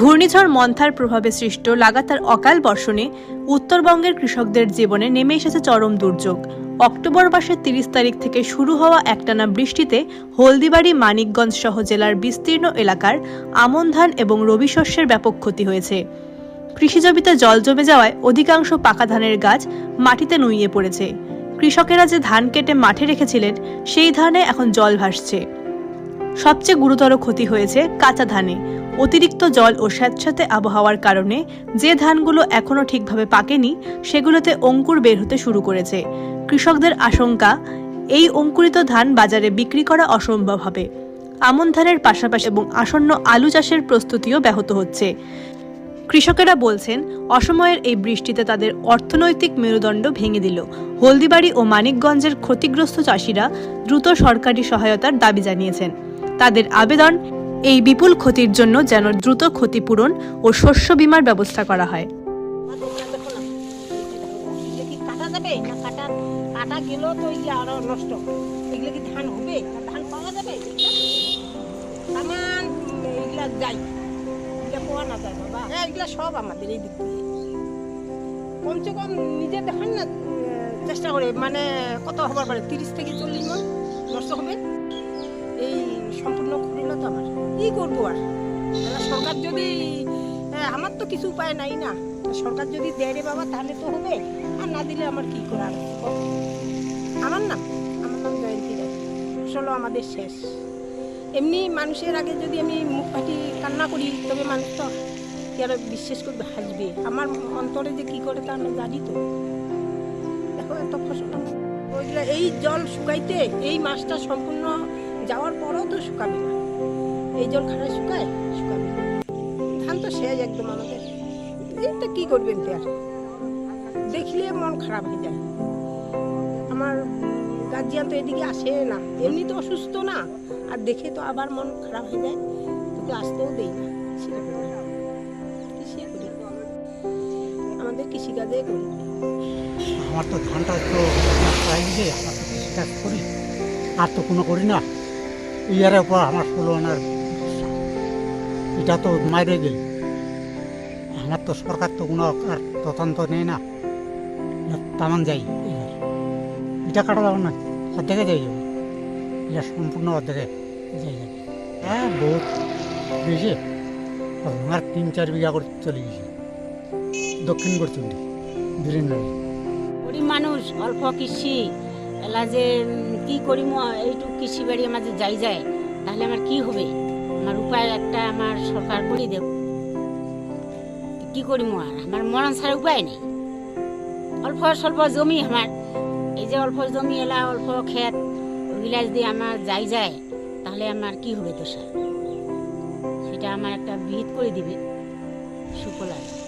ঘূর্ণিঝড় মন্থার প্রভাবে সৃষ্ট লাগাতার অকাল বর্ষণে উত্তরবঙ্গের কৃষকদের জীবনে নেমে এসেছে চরম দুর্যোগ। অক্টোবর মাসের তিরিশ তারিখ থেকে শুরু হওয়া একটানা বৃষ্টিতে হলদিবাড়ি, মানিকগঞ্জ সহ জেলার বিস্তীর্ণ এলাকার আমন ধান এবং রবি শস্যের ব্যাপক ক্ষতি হয়েছে। কৃষিজমিতে জল জমে যাওয়ায় অধিকাংশ পাকা ধানের গাছ মাটিতে নুইয়ে পড়েছে। কৃষকেরা যে ধান কেটে মাঠে রেখেছিলেন, সেই ধানে এখন জল ভাসছে। সবচেয়ে গুরুতর ক্ষতি হয়েছে কাঁচা ধানে। অতিরিক্ত জল ও স্যাঁতস্যাঁতে আবহাওয়ার কারণে যে ধানগুলো এখনও ঠিকভাবে পাকেনি, সেগুলোতে অঙ্কুর বের হতে শুরু করেছে। কৃষকদের আশঙ্কা, এই অঙ্কুরিত ধান বাজারে বিক্রি করা অসম্ভব হবে। আমন ধানের পাশাপাশি এবং আসন্ন আলু চাষের প্রস্তুতিও ব্যাহত হচ্ছে। কৃষকেরা বলছেন, অসময়ের এই বৃষ্টিতে তাদের অর্থনৈতিক মেরুদণ্ড ভেঙে দিল। হলদিবাড়ি ও মানিকগঞ্জের ক্ষতিগ্রস্ত চাষিরা দ্রুত সরকারি সহায়তার দাবি জানিয়েছেন। তাদের আবেদন এই বিপুল ক্ষতির জন্য যেন দ্রুত ক্ষতিপূরণ ও শস্য বীমার ব্যবস্থা করা হয়। কাটা আরও নষ্ট। এগুলো কি ধান হবে? ধান পাওয়া যাবে? হ্যাঁ এগুলা সব আমাদের এই দিক কমসে কম চেষ্টা করে। মানে কত হবার পারে? তিরিশ থেকে চল্লিশ মন নষ্ট হবে। কি করব আর। সরকার যদি আমার তো কিছু উপায় নাই না। সরকার যদি দেয় রে বাবা, তাহলে তো হবে। আর না দিলে আমার কি করার? আমার নাম আমার নাম জয়ন্তী রায়। আসলে আমাদের শেষ। এমনি মানুষের আগে যদি আমি মুখ ফাটি কান্না করি, তবে মানুষ তো আর বিশ্বাস করবে, হাসবে? আমার অন্তরে যে কি করে তা আমরা জানি তো। দেখো এত ফসল। এই জল শুকাইতে এই মাছটা সম্পূর্ণ যাওয়ার পরেও তো শুকাবে না। এই জল খারাপ শুকায়, শুকাবে ধান তো শেষ একদম আমাদের। এই তো কি করবেন আর? দেখলে মন খারাপ হয়ে যায়। আমার গার্জিয়ান তো এদিকে আসে না, এমনি তো অসুস্থ না। আর দেখে তো আবার মন খারাপ হয়ে যায়। তোকে আসতেও দেই না আমাদের কৃষিকাজে করি। আমার তো ধানটা তো কৃষিকাজ করি। আর তো কোনো করি না। ইয়ারের পর আমার ষোলো আনার। এটা তো মাইরে গেল। আমার তো সরকার তো কোনো আর তদন্ত নেই না। তামান যাই এটা কাটা যাবে না, অর্ধেকে যাই যাবে এটা সম্পূর্ণ অর্ধেকে যাই যাবে হ্যাঁ বহুত বেশি। আমার তিন চার বিঘা করে চলে গেছে। দক্ষিণ করচুন্ডি বীরেন্দ্র গরিব মানুষ, অল্প কৃষি। এলা যে কি করিম এইটু কৃষি বাড়ি আমার যাই যায়, তাহলে আমার কি হবে? আমার উপায় একটা আমার সরকার করে দেব। কি করি মরার আমার মরণ ছাড়া উপায় নেই। অল্প স্বল্প জমি আমার। এই যে অল্প জমি এলা, অল্প ক্ষেত ওইগুলা যদি আমার যাই যায়, তাহলে আমার কি হবে তো সেটা আমার একটা বিহিত করে দিবে। সুফল আছে